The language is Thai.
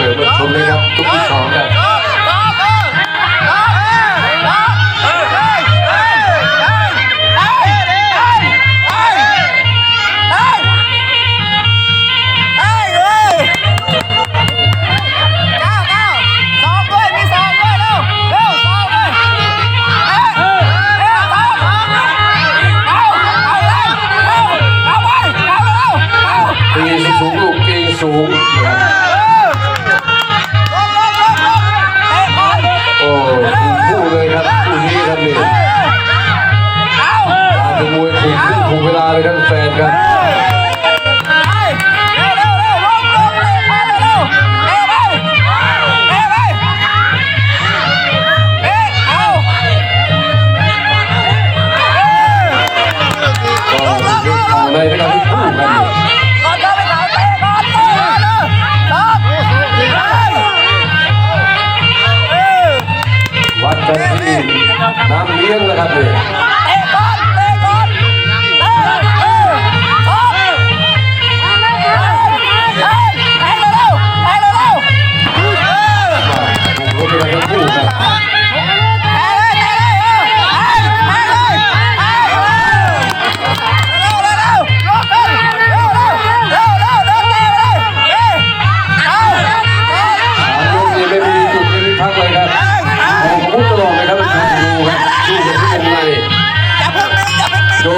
เสื่อมวลชนนะครับทุกที่สองครับสูงลูกเกงสูง คู่เลยครับคู่นี้ครับนี่จะมวยถูกถูกเวลาเลยครับแฟนครับในเวลาที่คู่กัน น้ำเลี้ยงนะครับเนี่ยเตะบอลเตะบอลเตะเออชกเตะเร็วเตะเร็วเตะเร็วเออ